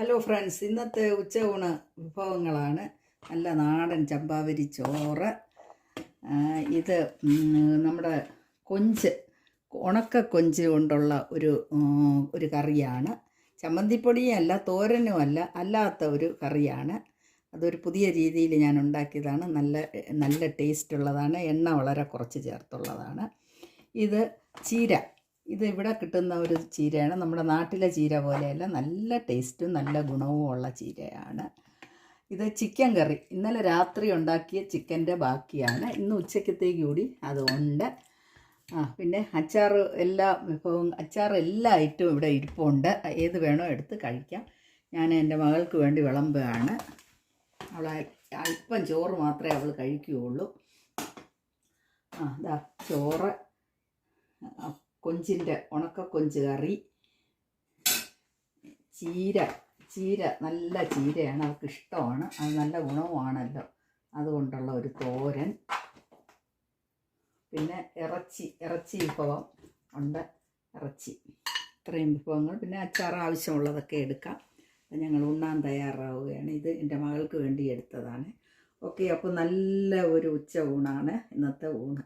Hello friends ഇന്നത്തെ ഉച്ചയൂണ് വിഭവങ്ങളാണ്. നല്ല നാടൻ ചമ്പാവരി ചോറ്. ഇത് നമ്മുടെ കൊഞ്ച് ഉണക്ക കൊഞ്ച് കൊണ്ടുള്ള ഒരു ഒരു കറിയാണ്. ചമ്മന്തിപ്പൊടിയും അല്ല തോരനും അല്ല അല്ലാത്ത ഒരു കറിയാണ്. അതൊരു പുതിയ രീതിയിൽ ഞാൻ ഉണ്ടാക്കിയതാണ്. നല്ല നല്ല ടേസ്റ്റ് ഉള്ളതാണ്. എണ്ണ വളരെ കുറച്ച് ചേർത്തുള്ളതാണ്. ഇത് ചീര. ഇത് ഇവിടെ കിട്ടുന്ന ഒരു ചീരയാണ്. നമ്മുടെ നാട്ടിലെ ചീര പോലെയല്ല നല്ല ടേസ്റ്റും നല്ല ഗുണവും ഉള്ള ചീരയാണ്. ഇത് ചിക്കൻ കറി. ഇന്നലെ രാത്രി ഉണ്ടാക്കിയ ചിക്കന്റെ ബാക്കിയാണ്. ഇന്ന് ഉച്ചക്കത്തേക്ക് കൂടി അതുകൊണ്ട് ആ പിന്നെ അച്ചാർ എല്ലാ വിഭവം അച്ചാർ എല്ലാ ഐറ്റവും ഇവിടെ ഇരിപ്പുണ്ട്. ഏത് വേണോ എടുത്ത് കഴിക്കാം. ഞാൻ എന്റെ മകൾക്ക് വേണ്ടി വിളമ്പുകയാണ്. അവൾ അല്പം ചോറ് മാത്രമേ അവൾ കഴിക്കുകയുള്ളൂ. ആ ഇതാ ചോറ്. കൊഞ്ചിന്റെ ഉണക്ക കൊഞ്ച് കറി. ചീര ചീര നല്ല ചീരയാണ് അവർക്ക് ഇഷ്ടമാണ് അത് നല്ല ഗുണവുമാണല്ലോ. അതുകൊണ്ടുള്ള ഒരു തോരൻ. പിന്നെ ഇറച്ചി ഇറച്ചി വിഭവം ഉണ്ട്. ഇറച്ചി ഇത്രയും വിഭവങ്ങൾ. പിന്നെ അച്ചാർ ആവശ്യമുള്ളതൊക്കെ എടുക്കാം. ഞങ്ങൾ ഉണ്ണാൻ തയ്യാറാവുകയാണ്. ഇത് എന്റെ മകൾക്ക് വേണ്ടി എടുത്തതാണ്. ഓക്കെ അപ്പോൾ നല്ല ഒരു ഉച്ച ഊണാണ് ഇന്നത്തെ ഊണ്.